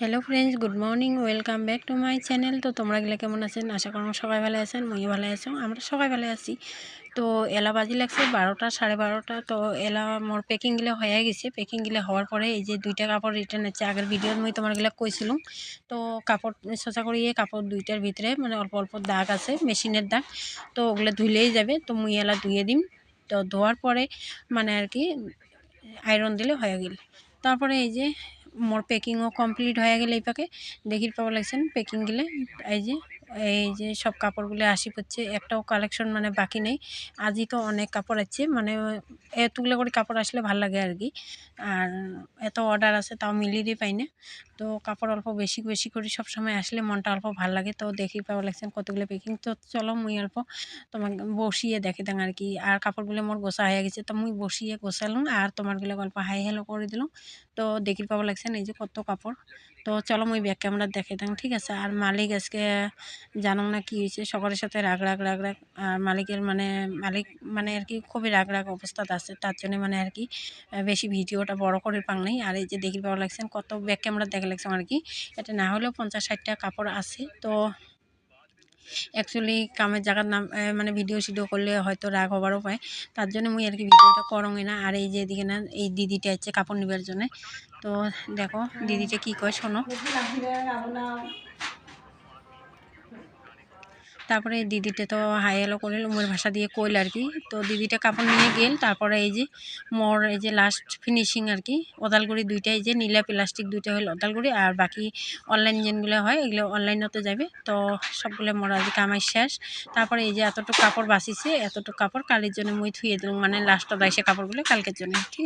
Hello friends good morning welcome back to my channel তো তোমরা গেলে কেমন আছেন? আশা করো সবাই ভালো আছেন, মুইও ভালো আছো, আমরা সবাই ভালো আছি। তো এলা বাজি লাগছে বারোটা, সাড়ে বারোটা, তো এলা মোর পেকিং গিলে হয়ে গেছে। পেকিং গিলে হওয়ার পরে এই যে দুইটা কাপড় রিটার্ন আছে আগের ভিডিওর মই তোমার গিলা কইছিলাম। তো কাপড় সোচা করিয়ে কাপড় দুইটার ভিতরে মানে অল্প অল্প দাগ আছে, মেশিনের দাগ, তো ওগুলো ধুইলেই যাবে, তো মুই এলা ধুয়ে দিম। তো ধোয়ার পরে মানে আর কি আয়রন দিলে হয়ে গেল। তারপরে এই যে মোর পেকিংও কমপ্লিট হয়ে গেলে এই পাকে। দেখির পাওয়া লাগছেন পেকিং গেলে। এই যে এই যে সব কাপড়গুলো আসি পড়ছে। একটাও কালেকশন মানে বাকি নেই। আজই তো অনেক কাপড় আছে মানে এতগুলো করে কাপড় আসলে ভালো লাগে আর কি। আর এত অর্ডার আছে, তাও মিলিয়ে পাই না। তো কাপড় অল্প বেশি বেশি করে সব সময় আসলে মনটা অল্প ভালো লাগে। তো দেখি পাওয়া লাগছেন কতগুলো পেকিং তো চলো মুই অল্প তোমাকে বসিয়ে দেখে দেন আর কি। আর কাপড়গুলো মোর গোসা হয়ে গেছে, তো মুই বসিয়ে গোছালাম। আর তোমারগুলো গল্প হাই হ্যালো করে দিলাম। তো দেখি পাওয়া লাগছেন এই যে কত কাপড়। তো চলো মুই ব্যাক ক্যামেরা দেখে দেন ঠিক আছে? আর মালিক আজকে জানো না কি হয়েছে সকলের সাথে রাগ রাগ রাগ রাগ। আর মালিকের মানে মালিক মানে আর কি খুবই রাগ রাগ অবস্থাতে আছে, তার জন্য মানে আর কি বেশি ভিডিওটা বড় করে পাং নাই। আর এই যে দেখি পাওয়া লাগছেন কত ব্যাক ক্যামেরা দেখা লাগছে আর কি, এটা না হলেও পঞ্চাশ ষাটটা কাপড় আছে। তো অ্যাকচুয়ালি কামের জায়গার নাম মানে ভিডিও সিডিও করলে হয়তো রাগ হবারও পায় তার জন্য মুই আর কি ভিডিওটা করঙে না। আর এই যে এদিকে না, এই দিদিটা আছে কাপড় নিবার জন্য। তো দেখো, দিদিটা কি কয়, শোনো। তারপরে দিদিটা তো হাই এলো করল মোর ভাষা দিয়ে কইল আর কি। তো দিদিটা কাপড় নিয়ে গেল, তারপরে এই যে মোর এই যে লাস্ট ফিনিশিং আর কি, ওদালগুড়ি দুইটা, এই যে নীলা প্লাস্টিক দুইটা হলো ওদালগুড়ি আর বাকি অনলাইন যেগুলো হয়, এগুলো অনলাইনতে যাবে। তো সবগুলো মোর আজ কামাই শেষ। তারপরে এই যে এতটুকু কাপড় বাঁচিছে, এতটুকু কাপড় কালির জন্য মুই থুয়ে দিলাম মানে লাস্টত এসে কাপড়গুলো কালকের জন্য, ঠিক